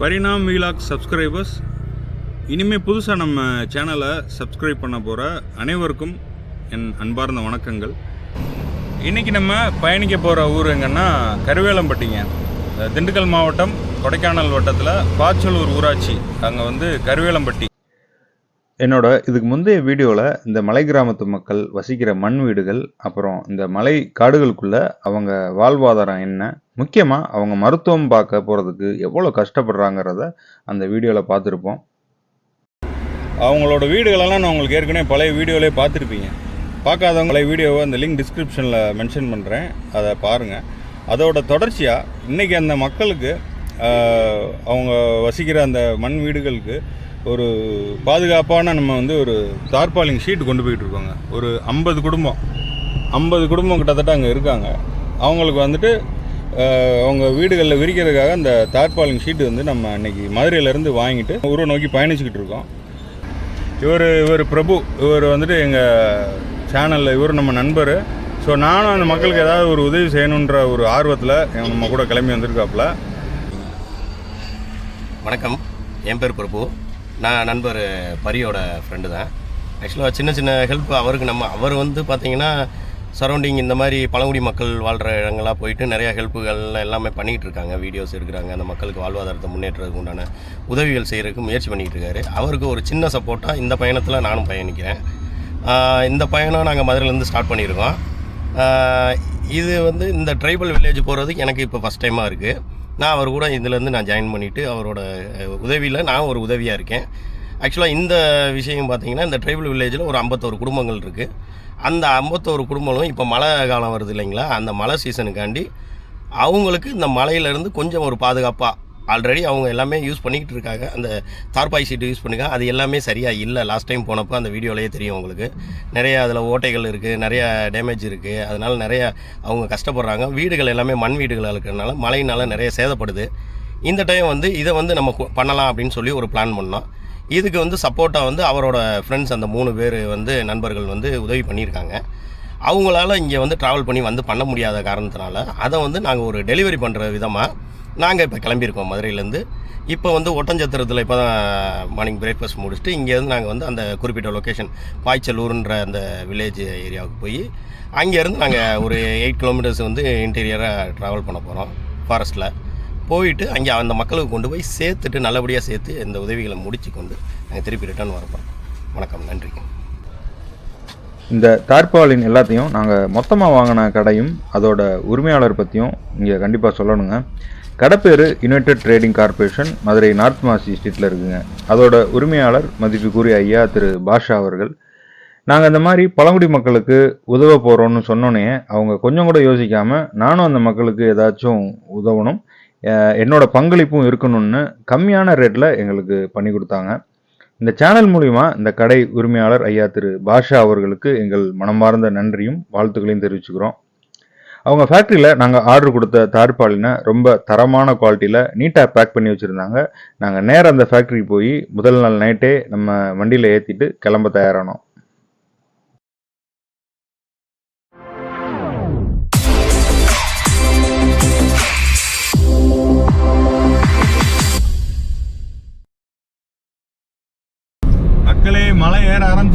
பரிணாம் vlog subscribers. இனிமேல் புதுசாக நம்ம சேனலை சப்ஸ்கிரைப் பண்ண போகிற அனைவருக்கும் என் அன்பார்ந்த வணக்கங்கள். இன்றைக்கி நம்ம பயணிக்க போகிற ஊர் எங்கன்னா கருவேலம்பட்டிங்க. திண்டுக்கல் மாவட்டம் கொடைக்கானல் வட்டத்தில் பாச்சலூர் ஊராட்சி. அங்கே வந்து கருவேலம்பட்டி. என்னோட இதுக்கு முந்தைய வீடியோவில் இந்த மலை கிராமத்து மக்கள் வசிக்கிற மண் வீடுகள் அப்புறம் இந்த மலை காடுகளுக்குள்ளே அவங்க வாழ்வாதாரம் என்ன முக்கியமாக அவங்க மருத்துவம் பார்க்க போகிறதுக்கு எவ்வளோ கஷ்டப்படுறாங்கிறத அந்த வீடியோவில் பார்த்துருப்போம். அவங்களோட வீடுகளெல்லாம் நான் உங்களுக்கு ஏற்கனவே பழைய வீடியோவிலே பார்த்துருப்பீங்க. பார்க்காதவங்க பழைய வீடியோவை அந்த லிங்க் டிஸ்கிரிப்ஷனில் மென்ஷன் பண்ணுறேன் அதை பாருங்கள் அதோட தொடர்ச்சியாக இன்றைக்கி அந்த மக்களுக்கு அவங்க வசிக்கிற அந்த மண் வீடுகளுக்கு ஒரு பாதுகாப்பான நம்ம வந்து ஒரு தார்பாலிங் ஷீட் கொண்டு போயிட்டு இருக்கோங்க. ஒரு ஐம்பது குடும்பம். ஐம்பது குடும்பம் கிட்டத்தட்ட அங்கே இருக்காங்க. அவங்களுக்கு வந்துட்டு அவங்க வீடுகளில் விரிக்கிறதுக்காக அந்த தார்பாலிங் ஷீட்டு வந்து நம்ம இன்றைக்கி மதுரையிலேருந்து வாங்கிட்டு ஊரை நோக்கி பயணிச்சுக்கிட்டு இருக்கோம். இவர் இவர் பிரபு இவர் வந்துட்டு எங்கள் சேனலில் இவர் நம்ம நண்பர். ஸோ நானும் அந்த மக்களுக்கு ஏதாவது ஒரு உதவி செய்யணுன்ற ஒரு ஆர்வத்தில் நம்ம கூட கிளம்பி வந்திருக்காப்புல. வணக்கம். என் பேர் பிரபு. நான் நண்பர் பரியோட ஃப்ரெண்டு தான். ஆக்சுவலாக சின்ன சின்ன ஹெல்ப் அவருக்கு நம்ம அவர் வந்து பார்த்திங்கன்னா சரௌண்டிங் இந்த மாதிரி பழங்குடி மக்கள் வாழ்கிற இடங்களாக போயிட்டு நிறையா ஹெல்ப்புகள் எல்லாமே பண்ணிகிட்டு இருக்காங்க. வீடியோஸ் எடுக்கிறாங்க. அந்த மக்களுக்கு வாழ்வாதாரத்தை முன்னேற்றத்துக்கு உண்டான உதவிகள் செய்கிறதுக்கு முயற்சி பண்ணிகிட்டு இருக்காரு. அவருக்கு ஒரு சின்ன சப்போர்ட்டாக இந்த பயணத்தில் நானும் பயணிக்கிறேன். இந்த பயணம் நாங்கள் மதுரையிலேருந்து ஸ்டார்ட் பண்ணியிருக்கோம். இது வந்து இந்த ட்ரைபல் வில்லேஜ் போகிறதுக்கு எனக்கு இப்போ ஃபஸ்ட் டைமாக இருக்குது நான் அவர் கூட இதுலேருந்து நான் ஜாயின் பண்ணிவிட்டு அவரோட உதவியில் நான் ஒரு உதவியாக இருக்கேன். ஆக்சுவலாக இந்த விஷயம் பார்த்திங்கன்னா இந்த ட்ரைபல் வில்லேஜில் ஒரு ஐம்பத்தோரு குடும்பங்கள் இருக்குது அந்த ஐம்பத்தோரு குடும்பங்களும் இப்போ மழை காலம் வருது இல்லைங்களா? அந்த மழை சீசனுக்காண்டி அவங்களுக்கு இந்த மலையிலேருந்து கொஞ்சம் ஒரு பாதுகாப்பாக ஆல்ரெடி அவங்க எல்லாமே யூஸ் பண்ணிக்கிட்டு இருக்காங்க. அந்த தார்பாய் சீட்டு யூஸ் பண்ணிக்க அது எல்லாமே சரியாக இல்லை. லாஸ்ட் டைம் போனப்போ அந்த வீடியோலேயே தெரியும் உங்களுக்கு. நிறையா அதில் ஓட்டைகள் இருக்குது நிறையா டேமேஜ் இருக்குது அதனால் நிறையா அவங்க கஷ்டப்படுறாங்க. வீடுகள் எல்லாமே மண் வீடுகளாக இருக்கிறதுனால மழையினால் நிறைய சேதப்படுது. இந்த டைம் வந்து இதை வந்து நம்ம பண்ணலாம் அப்படின்னு சொல்லி ஒரு பிளான் பண்ணோம். இதுக்கு வந்து சப்போர்ட்டாக வந்து அவரோட ஃப்ரெண்ட்ஸ் அந்த மூணு பேர் வந்து நண்பர்கள் வந்து உதவி பண்ணியிருக்காங்க. அவங்களால இங்கே வந்து ட்ராவல் பண்ணி வந்து பண்ண முடியாத காரணத்தினால அதை வந்து நாங்கள் ஒரு டெலிவரி பண்ணுற விதமாக நாங்கள் இப்போ கிளம்பியிருக்கோம் மதுரையிலேருந்து. இப்போ வந்து ஒட்டஞ்சத்திரத்தில் இப்போ தான் மார்னிங் பிரேக்ஃபாஸ்ட் முடிச்சுட்டு இங்கேருந்து நாங்கள் வந்து அந்த குறிப்பிட்ட லொக்கேஷன் பாய்ச்சலூர்ன்ற அந்த வில்லேஜ் ஏரியாவுக்கு போய் அங்கேருந்து நாங்கள் ஒரு எயிட் கிலோமீட்டர்ஸ் வந்து இன்டீரியராக ட்ராவல் பண்ண போகிறோம் ஃபாரஸ்ட்டில் போயிட்டு அங்கே அந்த மக்களுக்கு கொண்டு போய் சேர்த்துட்டு நல்லபடியாக சேர்த்து இந்த உதவிகளை முடித்து கொண்டு நாங்கள் திருப்பி ரிட்டர்ன் வரப்போம் வணக்கம் நன்றி. இந்த தார்பாலின் எல்லாத்தையும் நாங்கள் மொத்தமாக வாங்கின கடையும் அதோட உரிமையாளர் பற்றியும் இங்கே கண்டிப்பாக சொல்லணுங்க. கடை பேர் united trading corporation Madurai north Masi ஸ்ட்ரீட்டில் இருக்குங்க. அதோட உரிமையாளர் மதிப்புக்குரிய ஐயா திரு பாஷா அவர்கள். நாங்கள் இந்த மாதிரி பழங்குடி மக்களுக்கு உதவ போகிறோம்னு சொன்னோன்னே அவங்க கொஞ்சம் கூட யோசிக்காமல் நானும் அந்த மக்களுக்கு ஏதாச்சும் உதவணும். என்னோடய பங்களிப்பும் இருக்கணும்னு கம்மியான ரேட்டில் எங்களுக்கு பண்ணி கொடுத்தாங்க. இந்த சேனல் மூலிமா இந்த கடை உரிமையாளர் ஐயா திரு பாஷா அவர்களுக்கு எங்கள் மனமார்ந்த நன்றியும் வாழ்த்துக்களையும் தெரிவிச்சுக்கிறோம். அவங்க ஃபேக்ட்ரியில் நாங்கள் ஆர்டர் கொடுத்த தார்பாலினை ரொம்ப தரமான குவாலிட்டியில் நீட்டாக பேக் பண்ணி வச்சுருந்தாங்க. நாங்கள் நேராக அந்த ஃபேக்ட்ரிக்கு போய் முதல் நாள் நைட்டே நம்ம வண்டியில் ஏற்றிட்டு கிளம்ப தயாரானோம்.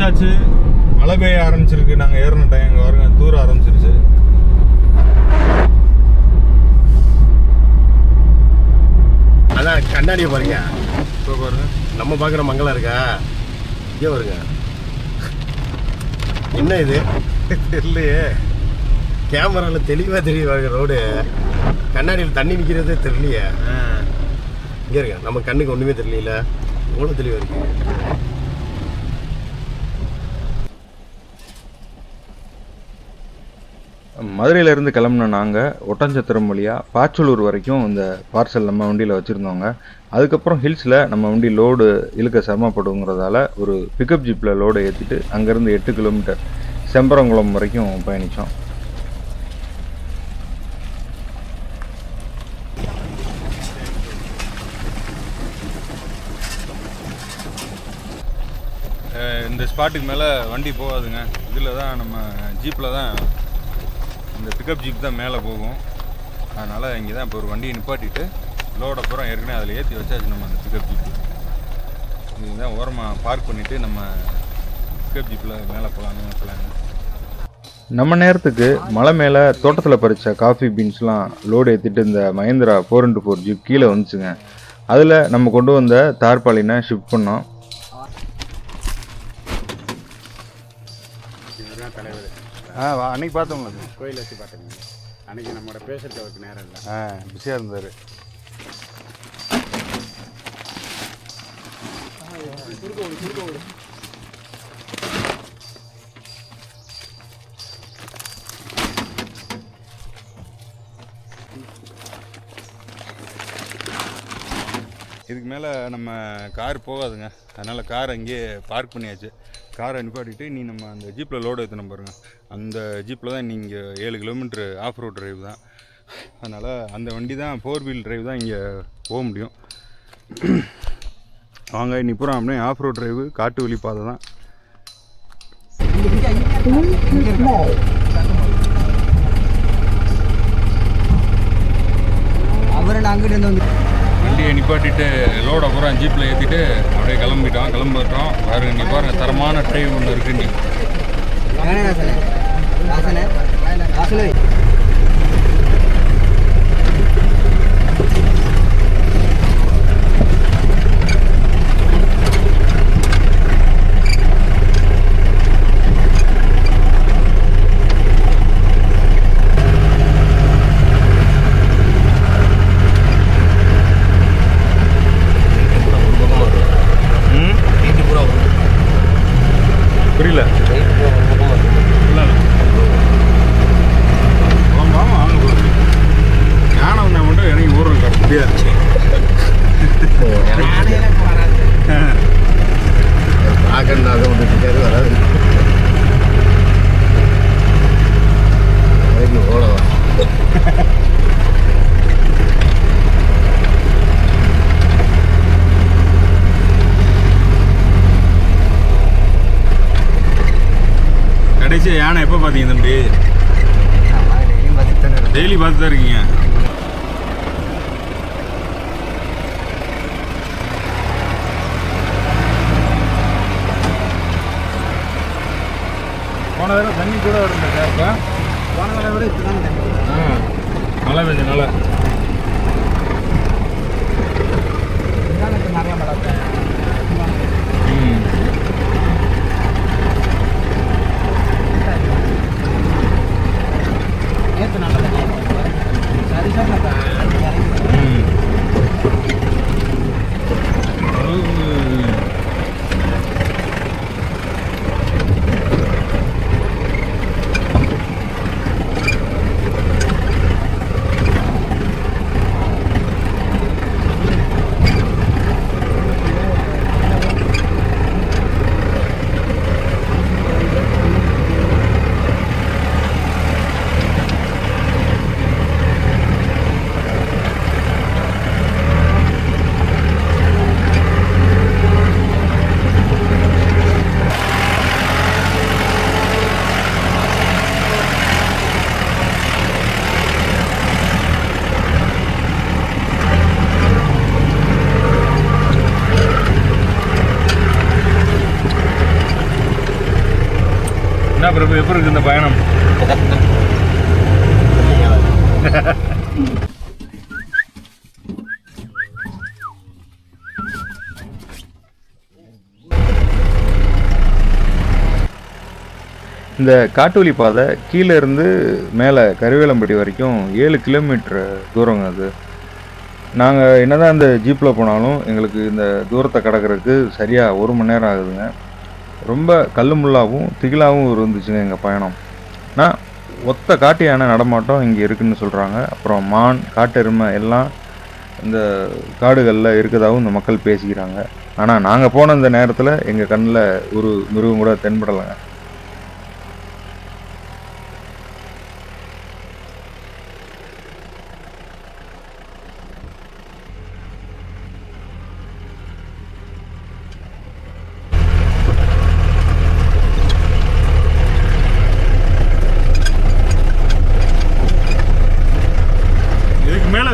ஆரம்பிச்சாச்சு மழை பெய்ய ஆரம்பிச்சிருக்கு. நாங்கள் ஏறின டைம் இங்கே வருங்க தூர ஆரம்பிச்சிருச்சு. அதான் கண்ணாடியை பாருங்க. இப்போ பாருங்க. நம்ம பார்க்குற மங்களம் இருக்கா? இங்கே வருங்க என்ன இது? தெரியலையே. கேமராவில் தெளிவாக தெரியுது ரோடு. கண்ணாடியில் தண்ணி நிற்கிறதே தெரியலையே. இங்கே இருங்க. நம்ம கண்ணுக்கு ஒன்றுமே தெரியல எவ்வளோ தெளிவாக இருக்கு? மதுரையிலேருந்து கிளம்புன நாங்கள் ஒட்டஞ்சத்திரம் வழியாக பாச்சலூர் வரைக்கும் இந்த பார்சல் நம்ம வண்டியில் வச்சுருந்தோங்க. அதுக்கப்புறம் ஹில்ஸில் நம்ம வண்டி லோடு இழுக்க சிரமப்படுங்கிறதால ஒரு பிக்கப் ஜீப்பில் லோடை ஏற்றிட்டு அங்கேருந்து எட்டு கிலோமீட்டர் செம்பரங்குளம் வரைக்கும் பயணித்தோம் இந்த ஸ்பாட்டுக்கு மேலே வண்டி போகாதுங்க. இதில் தான் நம்ம ஜீப்பில் தான் இந்த பிக்கப் ஜீப் தான் மேலே போகும். அதனால் இங்கே தான் இப்போ ஒரு வண்டியை நிப்பாட்டிட்டு லோட பூரா ஏற்கனவே அதில் ஏற்றி வச்சாச்சு நம்ம அந்த பிக்கப் ஜீப்பு இதுதான் ஓரமாக பார்க் பண்ணிவிட்டு நம்ம பிக்கப் ஜீப்பில் மேலே போகலான்னு பிளான் நம்ம நேரத்துக்கு மலை மேலே தோட்டத்தில் பறித்த காஃபி பீன்ஸ்லாம் லோடு ஏற்றிட்டு இந்த Mahindra four into four jeep கீழே வந்துச்சுங்க. அதில் நம்ம கொண்டு வந்த தார்பாலினை ஷிஃப்ட் பண்ணோம் இவர் தலைவர் ஆ வா- அன்னைக்கு பார்த்தோம்ல அது. கோயில் வச்சு பார்த்துங்க. அன்னைக்கு நம்மளோட பேசுறதுக்கு அவருக்கு நேரம் இல்லை. ஆ பிஸியாக இருந்தார். இதுக்கு மேலே நம்ம கார் போகாதுங்க. அதனால் கார் அங்கேயே பார்க் பண்ணியாச்சு. காரை நிப்பாட்டிட்டு நீ நம்ம அந்த ஜீப்பில் லோடு ஏற்றணும் பாருங்க அந்த ஜீப்பில் தான் நீங்கள் ஏழு கிலோமீட்ரு ஆஃப் ரோட் டிரைவ் தான். அதனால் அந்த வண்டி தான் ஃபோர் வீல் டிரைவ் தான் இங்கே போக முடியும். வாங்க இன்னி பூரா அப்படியே ஆஃப் ரோட் டிரைவு காட்டு வழி பாதை தான். அவர் அங்கிட்டு வந்து வண்டியை நிப்பாட்டிட்டு லோடை பூரா ஜீப்பில் ஏற்றிட்டு கிளம்பிட்டோம் கிளம்பிட்டோம். பாருங்க நீ பாருங்க தரமான ட்ரைவ் ஒன்று இருக்கு நீ எங்கண்ணே ராசனே ராசனே ராசனே ஒரு பக்கமாக வரும் வீட்டு பூரா ஒரு புரியல ரைட்டு பூரா ஒரு பக்கமாக இருக்கும் இல்லை ஆமாம் ஆமாம் வாங்க போகுது யானை வந்தால் மட்டும் இறங்கி ஊருக்கு முடியாது பார்க்கணும் அதை ஒன்று இருக்காது வராது அதுக்கு ஓடவா கடைசி யானை எப்போ பார்த்தீங்க தம்பி. டெய்லி பார்த்து தான் இருக்கீங்க. போன தடவை தண்ணி கூட இருந்தது இப்போ போன தடவை விட இப்போ தான் தண்ணி மழை பெஞ்சனால முந்தானத்து நிறைய மழை பெய்யும். ம் நேற்று நல்ல தண்ணி சரி சார் நான் இறங்கி ம். அதாவது இப்போ எப்படி இருக்கு இந்த பயணம்? இந்த காட்டுவழி பாதை கீழே இருந்து மேலே கருவேலம்பட்டி வரைக்கும் ஏழு கிலோமீட்டர் தூரங்க அது. நாங்கள் என்னதான் இந்த ஜீப்பில் போனாலும் எங்களுக்கு இந்த தூரத்தை கடக்கிறதுக்கு சரியாக ஒரு மணி நேரம் ஆகுதுங்க. ரொம்ப கல் முள்ளாவும் திகிலாவும் இருந்துச்சுங்க எங்கள் பயணம். நான் ஒத்த காட்டு யானை நடமாட்டம் இங்கே இருக்குதுன்னு சொல்கிறாங்க அப்புறம் மான் காட்டெருமை எல்லாம் இந்த காடுகளில் இருக்கதாகவும் இந்த மக்கள் பேசிக்கிறாங்க. ஆனால் நாங்கள் போன இந்த நேரத்தில் எங்கள் கண்ணில் ஒரு மிருகம் கூட தென்படலைங்க.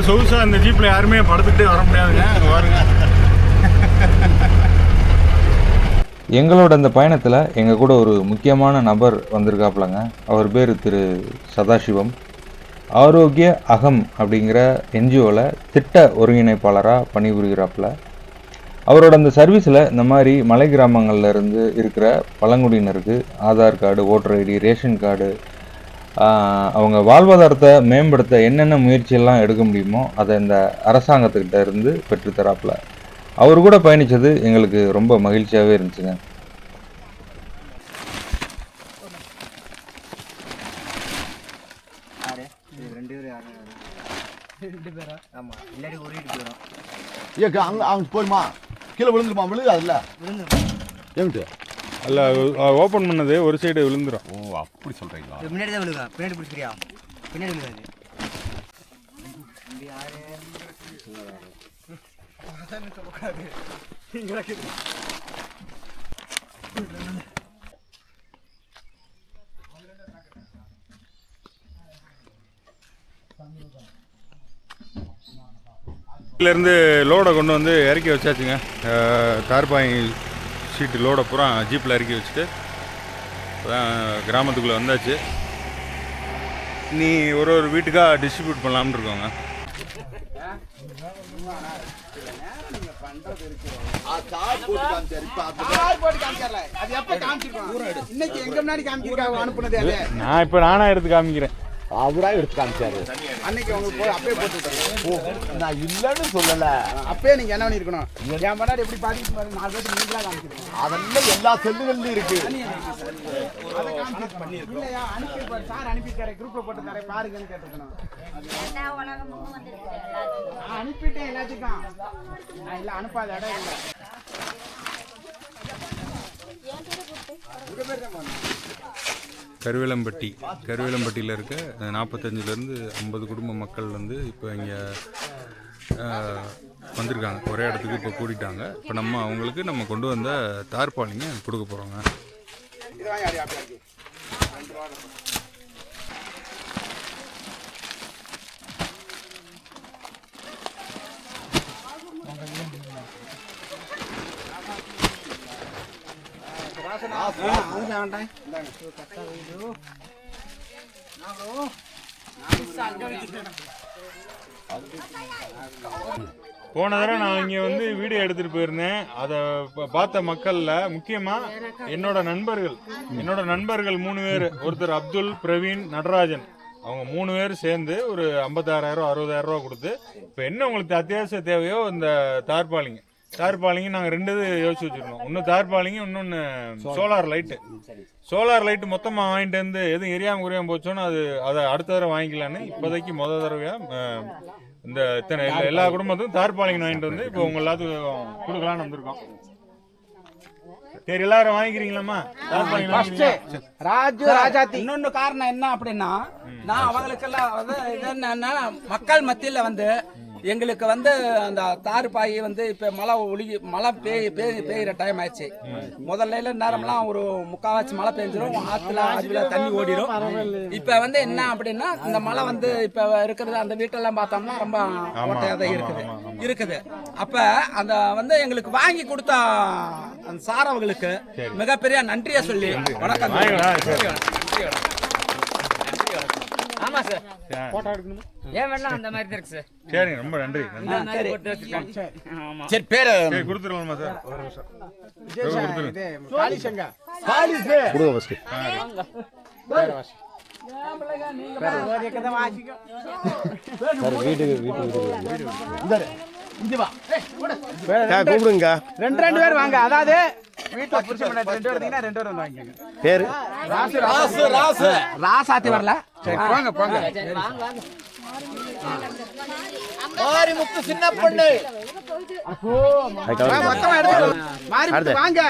சொகுசாக இந்த யாருமே படுத்துக்கிட்டே வர முடியாதுங்க. அங்கே பாருங்க. எங்களோட இந்த பயணத்தில் எங்கள் கூட ஒரு முக்கியமான நபர் வந்திருக்காப்புலங்க. அவர் பேர் திரு சதாசிவம். ஆரோக்கிய அகம் அப்படிங்கிற என்ஜிஓவில் திட்ட ஒருங்கிணைப்பாளராக பணிபுரிகிறாப்புல. அவரோட அந்த சர்வீஸில் இந்த மாதிரி மலை கிராமங்களில் இருந்து இருக்கிற பழங்குடியினருக்கு Aadhaar card voter ID ration card அவங்க வாழ்வாதாரத்தை மேம்படுத்த என்னென்ன முயற்சியெல்லாம் எடுக்க முடியுமோ அதை இந்த அரசாங்கத்துக்கிட்ட இருந்து பெற்றுத்தராப்புல. அவர் கூட பயணித்தது எங்களுக்கு ரொம்ப மகிழ்ச்சியாகவே இருந்துச்சுங்க. ஏக்கா அங்க அவன் போடுமா. கீழே விழுந்துருமா? விழுகாதுல்ல? ஏமிட்டு அல்ல ஓப்பன் பண்ணது ஒரு சைடு விழுந்துரும். ஓ அப்படி சொல்றீங்களா? முன்னாடி தான் விழுகா பின்னாடி பிடிச்சிக்கிறியா பின்னாடி விழுகாது இருந்து லோடை கொண்டு வந்து இறக்கி வச்சாச்சுங்க. தார்பாய் ஷீட்டு லோடை பூரா ஜீப்பில் இறக்கி வச்சுட்டு கிராமத்துக்குள்ளே வந்தாச்சு. நீ ஒரு ஒரு வீட்டுக்காக டிஸ்ட்ரிபியூட் பண்ணலாம்னு இருக்கோங்க. அது எப்ப காமிச்சிருக்கோம் இன்னைக்கு எங்க முன்னாடி காமிச்சிருக்காங்க அனுப்புனது அது நான் இப்போ நானாக எடுத்து காமிக்கிறேன். அவரா எடுத்து காமிச்சாரு. அன்னைக்கு உங்களுக்கு போய் அப்பயே போட்டு நான் இல்லைன்னு சொல்லல. அப்பயே நீங்க என்ன பண்ணிருக்கணும்? என் முன்னாடி எப்படி பாதிக்கு பாருங்க நாலு பேருக்கு நீங்களா காமிச்சிருக்கோம் அதெல்லாம் எல்லா செல்லுகள்லயும் இருக்கு. இல்லையா அனுப்பியிருப்பாரு சார் அனுப்பியிருக்காரு குரூப்ல போட்டு தரேன் பாருங்கன்னு கேட்டிருக்கணும். எல்லா உலகமும் வந்திருக்கு எல்லாத்துக்கும். நான் அனுப்பிட்டேன் எல்லாத்துக்கும். நான் இல்ல அனுப்பாத இடம் இல்லை. கருவேலம்பட்டி கருவேலம்பட்டியில் இருக்க நாற்பத்தஞ்சிலேருந்து ஐம்பது குடும்ப மக்கள் வந்து இப்போ இங்கே வந்திருக்காங்க. ஒரே இடத்துக்கு இப்போ கூட்டிட்டாங்க. இப்போ நம்ம அவங்களுக்கு நம்ம கொண்டு வந்த தார்பாலிங்க கொடுக்க போகிறோங்க அடி அப்படியே இருக்கு போன தடவை நான் இங்கே வந்து வீடியோ எடுத்துகிட்டு போயிருந்தேன். அதை பார்த்த மக்களில் முக்கியமாக என்னோட நண்பர்கள் என்னோட நண்பர்கள் மூணு பேர். ஒருத்தர் அப்துல் பிரவீன் நடராஜன். அவங்க மூணு பேர் சேர்ந்து ஒரு ஐம்பத்தாறாயிரம் அறுபதாயிரம் ரூபா கொடுத்து இப்போ என்ன உங்களுக்கு அத்தியாவசிய தேவையோ இந்த தார்பாலிங்க. தார்பாலிங்க நாங்கள் ரெண்டு இது யோசிச்சு வச்சுருக்கோம் ஒன்று தார்பாலிங்க இன்னொன்று சோலார். லைட்டு. சோலார் லைட்டு மொத்தமாக வாங்கிட்டு வந்து எதுவும் எரியாமல் குறையாம போச்சோன்னா அது அதை அடுத்த தடவை வாங்கிக்கலான்னு இப்போதைக்கு முத தடவையாக இந்த இத்தனை எல்லா- எல்லா குடும்பத்துக்கும் தார்பாலிங்க வாங்கிட்டு வந்து இப்போ உங்க எல்லாத்துக்கும் கொடுக்கலாம்னு வந்திருக்கோம். சரி எல்லாரும் வாங்கிக்கிறீங்களாம்மா? தார்பாலிங்க வாங்கிக்கிறீங்களா? ராஜு ராஜாத்தி. இன்னொன்னு காரணம் என்ன அப்படின்னா நான் அவங்களுக்கெல்லாம் வந்து மக்கள் மத்தியில வந்து எங்களுக்கு வந்து அந்த தார் பாய் வந்து இப்ப மழை ஒழுகி மழை பெய் பெய் பெய்யுற டைம் ஆயிடுச்சு. முதல்ல நேரம்லாம் ஒரு முக்காவாசி மழை பெஞ்சிரும். ஆத்துல ஆஜில தண்ணி ஓடிடும் இப்ப வந்து என்ன அப்படின்னா இந்த மழை வந்து இப்ப இருக்கிறது அந்த வீட்டெல்லாம் பார்த்தோம்னா ரொம்ப ஓட்டையா தான் இருக்குது. இருக்குது. அப்ப அந்த வந்து எங்களுக்கு வாங்கி கொடுத்த அந்த சார் அவங்களுக்கு மிகப்பெரிய நன்றியை சொல்லி வணக்கம். வாங்கிக்கலாம், சரி. ஆமா சார் ஏன் வேணா அந்த மாதிரி இருக்கு சார் சரிங்க ரொம்ப நன்றி. நன்றி. போட்டு ஆமா. சரி பேரு. சரி கொடுத்துருவோம்மா சார் ஒரு நிமிஷம். இது காளிசங்க கொடுங்க ஃபர்ஸ்ட் கூப்பிடுங்க. ரெண்டு ரெண்டு பேர் வாங்க. அதாவது வீட்டுல புருஷன் பொண்டாட்டி ரெண்டு பேர் இருந்தீங்கன்னா ரெண்டு பேர் வந்து வாங்கிக்கோங்க. பேரு? ராசு. ராசு ராசு. ராசாத்தி வரல. சரி போங்க போங்க. மாரிமுத்து சின்ன பொண்ணு. மொத்தமா எடுத்துக்கோ. மாறி அடுத்து. வாங்க.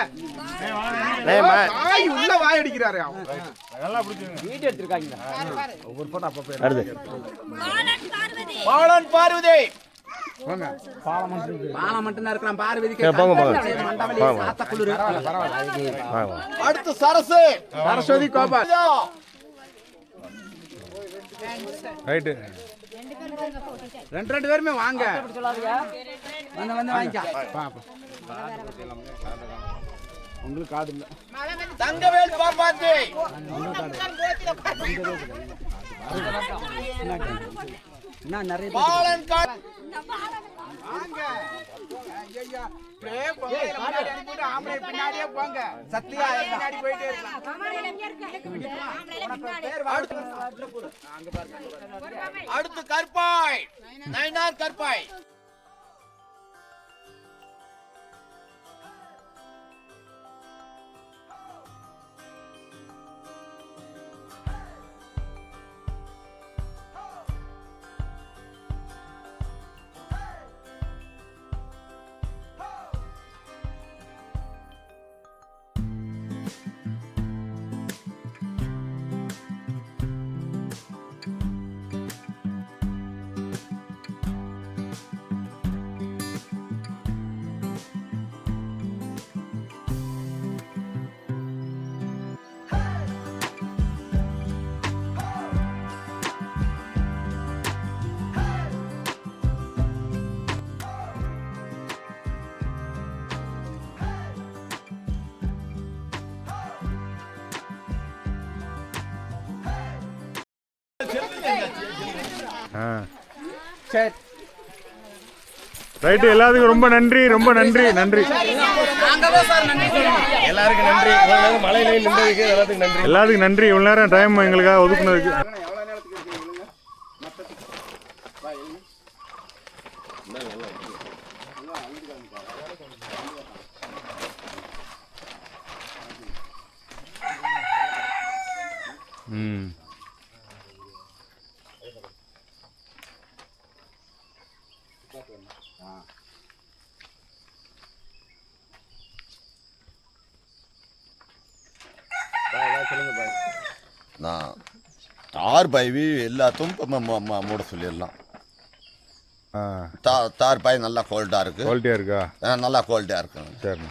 வாய் உள்ள வாய் அடிக்கிறாரு நல்லா பிடிச்சிருங்க. அடுத்து. பாலன் பாலன் போங்க. மண்டவலி வாங்க. சாத்த குளிர் வாங்க, வாங்க. அடுத்து சரசு. சரஸ்வதி கோபால். ரைட்டு ரெண்டு ரெண்டு பேருமே வாங்க. வந்து வந்து வாங்கிக்கா. உங்களுக்கு கார்டு இல்லை. தங்கவேல் பாப்பாத்தி என்ன நிறைய பாலன் பின்னாடியே போங்க. சத்தியா பின்னாடி போயிட்டே இருக்கலாம் பேர் வாழ்த்து அங்க பாருங்க அடுத்து கற்பாய் நைனார் கற்பாய் சரி ரைட்டு எல்லாத்துக்கும் ரொம்ப நன்றி ரொம்ப நன்றி நன்றி. எல்லாருக்கும் நன்றி. இவ்வளவு நின்றதுக்கு எல்லாத்துக்கும் நன்றி எல்லாத்துக்கும் நன்றி இவ்வளோ நேரம் டைம் எங்களுக்காக ஒதுக்குனதுக்கு. எவ்வளவு ம் நான் தார் பைவி எல்லாத்தையும் மூட சொல்லிடலாம். ஆ. தா தார் பாய் நல்லா குவாலிட்டியாக இருக்கு. குவாலிட்டியாக இருக்கா? ஆ, நல்லா குவாலிட்டியாக இருக்குங்க சரிண்ணே.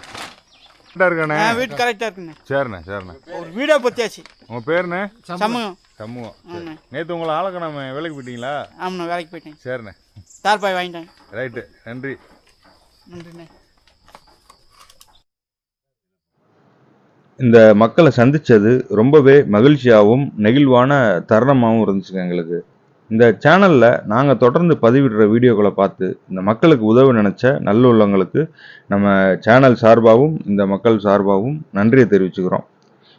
கரெக்டாக இருக்காண்ணே. வீட்டு கரெக்டாக இருக்குண்ணே. சரிண்ணே சரிண்ணே. ஒரு வீடியோ பற்றியாச்சு உங்கள் பேருண்ணே? சமூகம். சமூகம். நேற்று உங்களை ஆளக்கணாம வேலைக்கு போயிட்டீங்களா? ஆமாண்ணா வேலைக்கு போயிட்டேன். சரிண்ணே. தார்பாய் வாங்கிட்டேன் ரைட்டு. நன்றி. நன்றிண்ணே. இந்த மக்களை சந்தித்தது ரொம்பவே மகிழ்ச்சியாகவும் நெகிழ்வான தருணமாகவும் இருந்துச்சுங்க எங்களுக்கு. இந்த சேனலில் நாங்கள் தொடர்ந்து பதிவிடுற வீடியோக்களை பார்த்து இந்த மக்களுக்கு உதவ நினச்ச நல்லுள்ளவங்களுக்கு நம்ம சேனல் சார்பாகவும் இந்த மக்கள் சார்பாகவும் நன்றியை தெரிவிச்சுக்கிறோம்.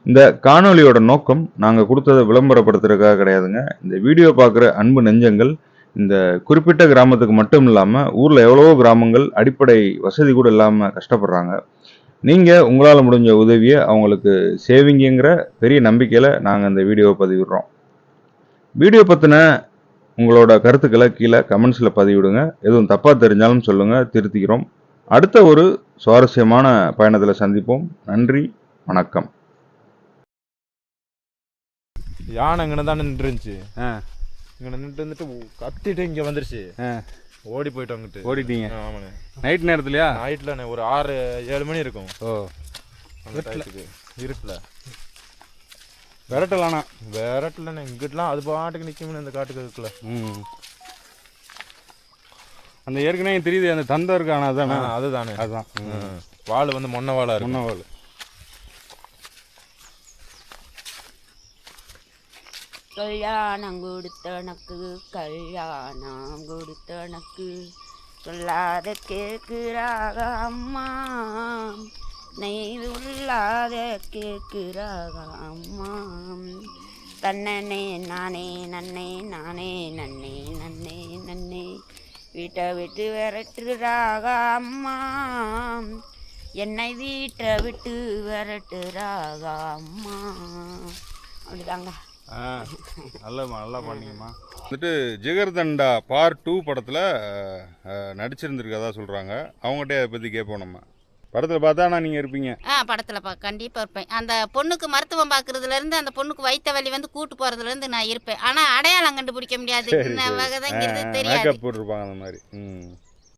இந்த காணொளியோட நோக்கம் நாங்கள் கொடுத்ததை விளம்பரப்படுத்துறதுக்காக கிடையாதுங்க. இந்த வீடியோ பார்க்குற அன்பு நெஞ்சங்கள் இந்த குறிப்பிட்ட கிராமத்துக்கு மட்டும் இல்லாமல் ஊரில் எவ்வளவோ கிராமங்கள் அடிப்படை வசதி கூட இல்லாமல் கஷ்டப்படுறாங்க. நீங்கள் உங்களால் முடிஞ்ச உதவியை அவங்களுக்கு சேவிங்கிற பெரிய நம்பிக்கையில் நாங்கள் இந்த வீடியோவை பதிவிடுறோம். வீடியோ பற்றின உங்களோட கருத்துக்களை கீழே கமெண்ட்ஸில் பதிவிடுங்க. எதுவும் தப்பாக தெரிஞ்சாலும் சொல்லுங்கள் திருத்திக்கிறோம். அடுத்த ஒரு சுவாரஸ்யமான பயணத்தில் சந்திப்போம். நன்றி. வணக்கம். யானை இங்கே தானே நின்றுருந்துச்சு. ஆ. இங்கே நின்றுட்டு வந்துட்டு உ- கத்திட்டு இங்கே வந்துருச்சு. ஆ. ஓடி போயிட்டு அங்கிட்டு ஓடிட்டீங்க? ஆமாண்ணே. நைட் நேரத்துலையா? நைட்டில் ஒரு ஆறு ஏழு மணி இருக்கும். ஓ. அந்த டயத்துக்கு. இருட்டில். விரட்டலானா விரட்டலண்ணே இங்கிட்டலாம் அது பாட்டுக்கு நிற்கும்னு இந்த காட்டுக்கு இருக்குல்ல ம். அந்த ஏற்கனவே தெரியுது அந்த தந்தம் இருக்கான அதானே? அதுதானே. அதுதான் ம். வால் வந்து மொன்ன வாழா இருக்கும் முன்னவாள் கல்யாணம் கொடுத்தனக்கு கல்யாணம் கொடுத்தனக்கு. சொல்லாத கேட்கிறாக அம்மா. நெய்து உள்ளாத கேட்கிறாக அம்மா. தன்னனே நானே நன்னே நானே நன்னே நன்னே நன்னே. வீட்டை விட்டு விரட்டுறாக அம்மா. என்னை வீட்டை விட்டு விரட்டுறாக அம்மா. அப்படிதாங்க. நல்லம்மா நல்லா பண்ணீங்கம்மா. வந்துட்டு ஜிகர்தண்டா பார்ட் டூ படத்தில் நடிச்சிருந்துருக்கதா சொல்கிறாங்க அவங்ககிட்ட அதை பற்றி கேட்போம் நம்ம. படத்தில் பார்த்தா நான் நீங்கள் இருப்பீங்க. ஆ படத்தில் பா கண்டிப்பாக இருப்பேன். அந்த பொண்ணுக்கு மருத்துவம் பார்க்குறதுலேருந்து அந்த பொண்ணுக்கு வயிற்ற வலி வந்து கூட்டு போகிறதுலேருந்து நான் இருப்பேன். ஆனால் அடையாளம் கண்டுபிடிக்க முடியாது. என்ன சரி. வகைதாங்கிறது தெரியாது. மேக்கப் போட்டிருப்பாங்க அந்த மாதிரி. ம்.